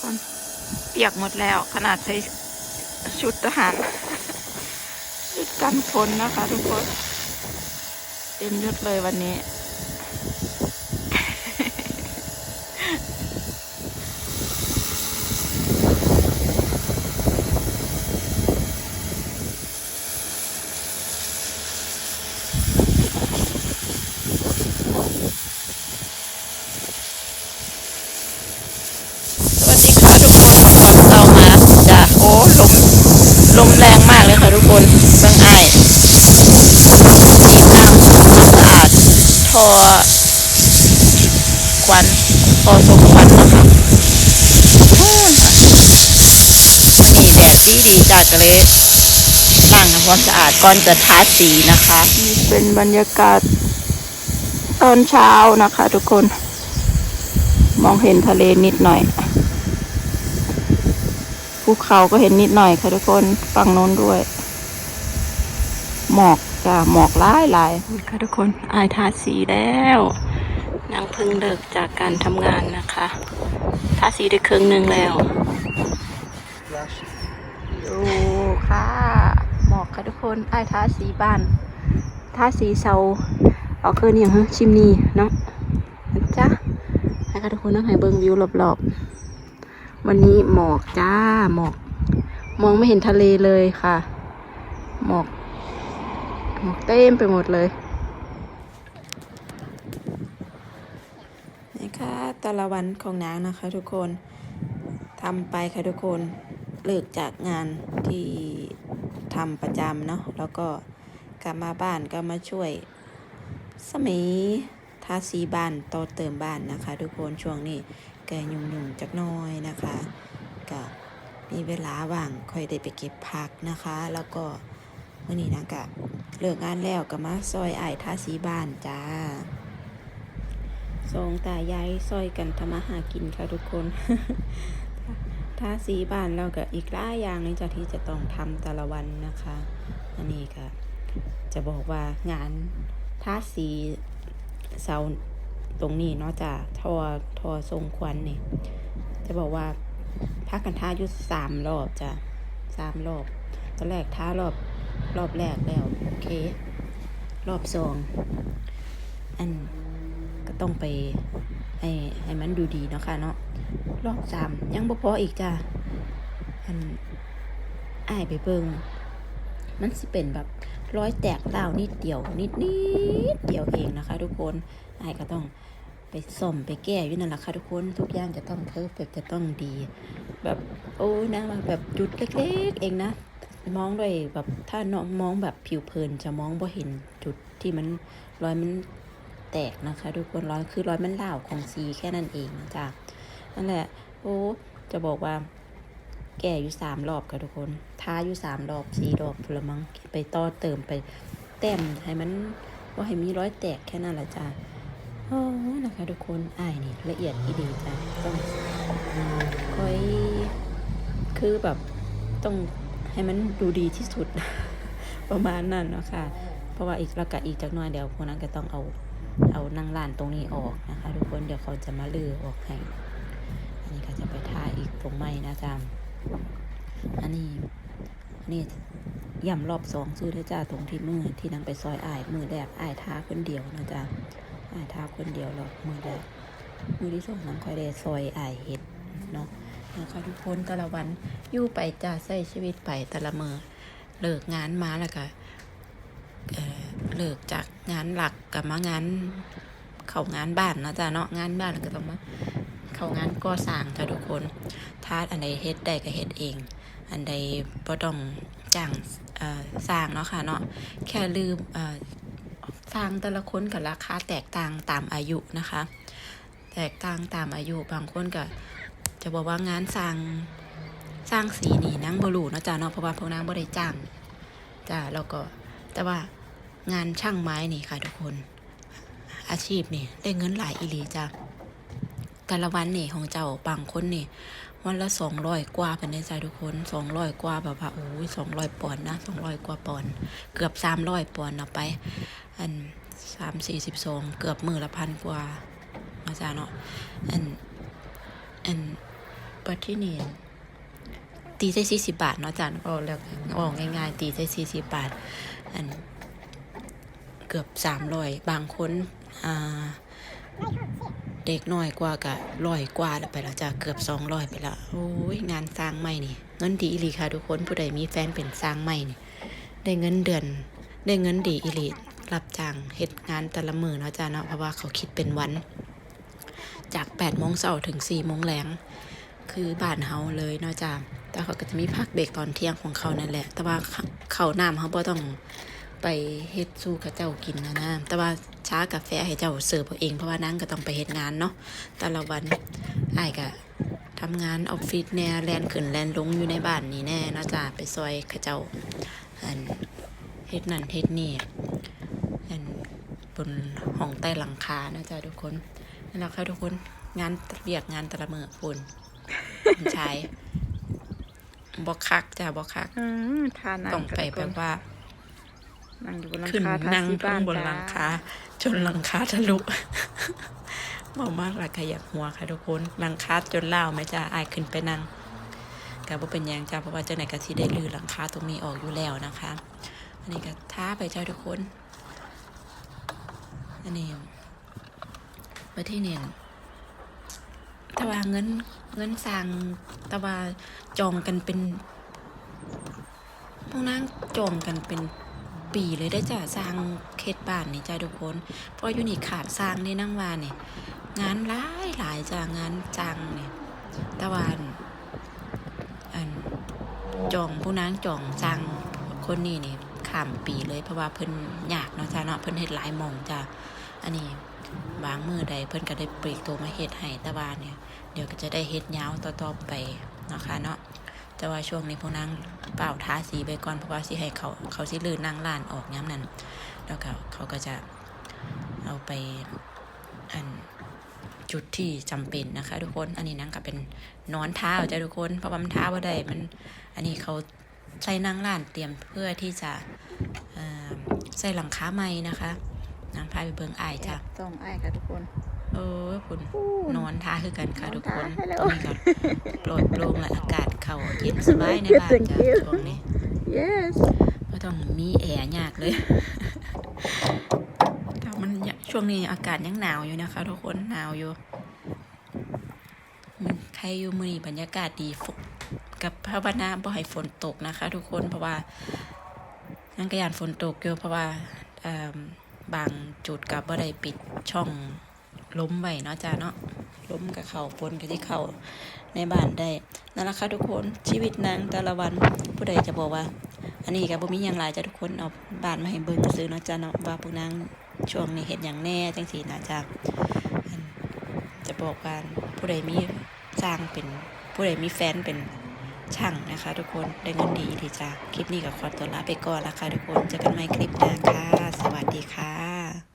คนเปียกหมดแล้วขนาดใส่ชุดทหารชุดกันฝนนะคะทุกคน เต็มยศเลยวันนี้ สวัสดีค่ะทุกคนเรามาจากโอ้ลมลมแรงมากเลยค่ะทุกคนเบื้องอ้ายฉีดน้ำสะอาดทอควันท อส่งควันนะคะโอ้ยนี่แดดดีดีๆจัดกันเลยล้างทำความสะอาดก่อนจะทาสีนะคะนี่เป็นบรรยากาศตอนเช้านะคะ ทุกคน มองเห็นทะเลนิดหน่อยภูเขาก็เห็นนิดหน่อยค่ะทุกคนฝั่งโน้นด้วย หมอกจ้ะหมอกหลายหลายนี่ค่ะทุกคนอายทาสีแล้ว นางเพิ่งเลิกจากการทำงานนะคะทาสีได้ครึ่งหนึ่งแล้วดูค่ะหมอกค่ะทุกคนไอายทาสีบ้านทาสีเสาเอาคืนอย่างฮะชิมนีเนาะนะจ๊ะให้ค่ะทุกคนนั่งให้เบิ่งวิวรอบๆ วันนี้หมอกจ้าหมอก มองไม่เห็นทะเลเลยค่ะ หมอกหมอกเต็มไปหมดเลย นี่ค่ะต่ละวันของนางนะคะทุกคนทำไปค่ะทุกคนเลิกจากงานที่ทำประจำเนาะแล้วก็กลับมาบ้านก็มาช่วย สมีทาสีบ้านต่อเติมบ้านนะคะ ทุกคนช่วงนี้แกยุ่งๆจักน้อยนะคะก็มีเวลาว่างค่อยได้ไปเก็บผักนะคะ แล้วก็เมื่อนี้นะกะเลิกงานแล้วก็มาซอยไอายทาสีบ้านจ้า สองตายายซอยกันทำมาหากินค่ะทุกคนทาสีบ้านแล้วก็อีกหลายอย่างเลยจ้ะที่จะต้องทำแต่ละวันนะคะ อันนี้ก็จะบอกว่างานทาสีเสาตรงนี้เนาะจ้ะทอทอทรงควันนี่จะบอกว่าพักกันท่าอยุดสามรอบจ้ะสามรอบตอนแรกท่ารอบรอบแรกแล้ว โอเค รอบสองอัน ต้องไปให้ให้มันดูดีเนาะค่ะเนาะรอบสามยังบ่พออีกจ้ะอันอ้ายไปเบิงมันสิเป็นแบบร้อยแตกเต้าวนิดเดียว นิดนิดเดียวเองนะคะ ทุกคนอ้ายก็ต้องไปส่อมไปแก้อยู่นั่นแหละค่ะทุกคนทุกอย่างจะต้องเพอร์เฟกจะต้องดี แบบโอ้ยนะแบบจุดเล็กๆ เองนะ มองด้วยแบบถ้าน้องมองแบบผิวเพลินจะมองบ่เห็นจุดที่มันรอยมัน แตกนะคะ ทุกคนร้อยคือร้อยมันเหล่าของสีแค่นั้นเองนะจ้ะนั่นแหละโอ้จะบอกว่า แก่อยู่สามรอบค่ะทุกคนท้าอยู่สามรอบสี่รอบพลมังไปต่อเติมไปแต้มให้มันว่าให้มีร้อยแตกแค่นั้นแหละจ้ะโอ้นะคะทุกคนอ่ายนี่ละเอียดอีดีจ้ะต้องคอยคือแบบต้องให้มันดูดีที่สุดประมาณนั้นเนาะค่ะ เพราะว่าอีกแล้วก็อีกจักน่อยเดี๋ยวพวกนั้นก็ต้องเอา เอานั่งร้านตรงนี้ออกนะคะ ทุกคนเดี๋ยวเขาจะมาลือออกให้ อันนี้ก็จะไปท่าอีกตรงไม้นะจ๊ะอันนี้อันนี้ย่ำรอบสองซื้อได้จ้าตรงที่มือที่นั่งไปซอยอายมือแรกอายท่าคนเดียวนะจ๊ะอายทาคนเดียวหรอกมือแรกมือที่สองน้ำคอยได้ซอยอายเห็ดเนาะนะคะทุกคนแต่ละวันอยู่ไปจ้าใช้ชีวิตไปแต่ละมือเลิกงานมาแล้วก็เอ่อ เลิกจากงานหลักกับมางานเข้างานบ้านนะจ้าเนาะงานบ้านก็ต้องมาเข้างานก่อสร้างจ้าทุกคนถ้าอันใดเฮ็ดได้ก็เฮ็ดเอง อันใดบ่ต้องจ้างเอ่อสร้างเนาะค่ะเนาะแค่ลืมเอ่อสร้างแต่ละคนกับราคาแตกต่างตามอายุนะคะ แตกต่างตามอายุบางคนก็จะบอกว่างานสร้างสร้างสีนี่นางบรูเนาะจ้าเนาะเพราะว่าพวกนางบ่ได้จ้างจ้าแล้วก็แต่ว่า งานช่างไม้นี่ค่ะทุกคน อาชีพนี่ได้เงินหลายอีหลีจ้าแต่ละวันนี่ของเจ้าบางคนนี่วันละสองร้อยกว่าเป็นได้ใจทุกคนสองร้อยกว่าแบบว่าโอ้ยสองร้อยปอนด์นะสองร้อยกว่าปอนด์เกือบสามร้อยปอนด์เอาไป อันสามสี่สิบสองเกือบมือละพันกว่านาจ้าเนาะอันอันปัจที่นี่ตีใส่สี่สิบบาทเนาะจ้าก็แล้วออกง่ายๆ ตีใส่สี่สิบบาท อัน เกือบสามร้อยบางคนอ่าเด็กน้อยกว่ากะร้อยกว่าแล้วไปแล้วจ้ะเกือบสองร้อยไปแล้วโอ้ยงานสร้างใหม่นี่เงินดีอีหลีค่ะทุกคนผู้ใดมีแฟนเป็นสร้างใหม่นี่ได้เงินเดือนได้เงินดีอีหลีรับจ้างเฮ็ดงานแต่ละมือเนาะจ้ะเนาะเพราะว่าเขาคิดเป็นวัน จาก8ปดโมงเช้าถึง4ี่โมงแรงคือบ้านเฮาเลยเนาะจ้ะแต่เขาก็จะมีพักเบรกตอนเที่ยงของเขานั่นแหละ แต่ว่าเขาน้ำเขาบ่ต้อง ไปเฮ็ดสู้กับเจ้ากินนะนะแต่ว่าช้ากาแฟให้เจ้าเสิร์ฟเอาเองเพราะว่านั่งก็ต้องไปเฮ็ดงานเนาะแต่ละวันอ้ายก็ทำงานออฟฟิศแน่แลนขึ้นแลนลงอยู่ในบ้านนี่แน่เนาะจ้าไปซอยเขาเจ้าอันเฮ็ดนั่นเฮ็ดนี่อันบนห้องใต้หลังคาเนาะจ้าทุกคนนั่นแหละค่ะทุกคนงานเรียกงานแต่ละมื้อฝุ่นคุณชายบ่คักจ้าบ่คักอืมทานนั่งต้องไปกันแบบว่า นั่งอยู่บนหลังขึ้นคาทานั่งสีข้าบ้างนบนจ้าหลังคาจนหลังคาทะลุเมามากละขยักหัวค่ะทุกคนหลังคาจนเล่าวไหมจ้าอายขึ้นไปนั่งก็บ่เป็นหยังจ้าเพราะว่าเจ้าไหนก็ที่ได้ลือหลังคาตรงนี้ออกอยู่แล้วนะคะ อันนี้ก็ท้าไปเจ้าทุกคน อันนี้ประเทศเนี่ยแต่ว่าเงินเงินสร้างแต่ว่าจองกันเป็น พวกนั่งจองกันเป็น ปีเลยได้จ้ะสร้างเขตบ้านนี่จ้ะทุกคนเพราะอยู่นี่ขาดสร้างในนั่งว่าเนี่ยงานหลายหลายจ้ะงานจังเนี่ยตะวันอันจองผู้นั่งจองสร้างคนนี้นี่ข้ามปีเลยเพราะว่าเพิ่นอยากเนาะจ้ะเนาะเพิ่นเฮ็ดหลายมองจ้ะอันนี้บางมือใดเพิ่นก็ได้ปลีกตัวมาเฮ็ดให้ตะวันเนี่ยเดี๋ยวก็จะได้เฮ็ดยาวต่อๆไปเนาะคะเนาะ แต่ว่าช่วงนี้พวกนางเปล่าทาสีไปก่อนเพราะว่าสิให้เขาเขาสิลื่นนั่งลานออกย้ำนั้นแล้วก็เขาก็จะเอาไปอันจุดที่จำเป็นนะคะ ทุกคน อันนี้นั่งก็เป็นนอนเท้าจ้ะทุกคน เพราะว่ามันเท้าว่าได้มัน อันนี้เขาใส่นั่งล้านเตรียมเพื่อที่จะใส่หลังคาใหม่นะคะนางพาไปเบิงอายจ้ะต้องไอ้ค่ะทุกคน เออคุณนอนท้าคือกันค่ะทุกคนนอนท้าให้แล้วตอนนี้ก็โปรดโปร่งและอากาศเข้าเย็นสบายในบ้านจ้ะ Thank you ช่วงนี้ yes ไม่ต้องมีแอร์ยากเลยแต่มันยังช่วงนี้อากาศยังหนาวอยู่นะคะ ทุกคนหนาวอยู่มันใครอยู่มือนี้บรรยากาศดีฝนกับภาวนาบ่ให้ฝนตกนะคะ ทุกคนเพราะว่านังกระยานฝนตกอยู่เพราะว่าเอิ่มบางจุดกับบ่ได้ปิดช่อง ล้มไว้เนาะจ้าเนาะล้มกับเขาปนกับที่เขาในบ้านได้นั่นแหละค่ะทุกคนชีวิตนางแต่ละวันผู้ใดจะบอกว่า อันนี้ก็บ่มีหยังหลายจ้ะทุกคนเอาบ้านมาให้เบิ่งซื้อเนาะจ้ะเนาะว่าพวกนางช่วงนี้เฮ็ดหยังแน่จังซี่นะจ้ะอันจะบอกว่าผู้ใดมีสร้างเป็นผู้ใดมีแฟนเป็นช่างนะคะ ทุกคนได้เงินดีดีจ้ะคลิปนี้ก็ขอตัวลาไปก่อนละค่ะทุกคนเจอกันใหม่คลิปหน้าค่ะ สวัสดีค่ะ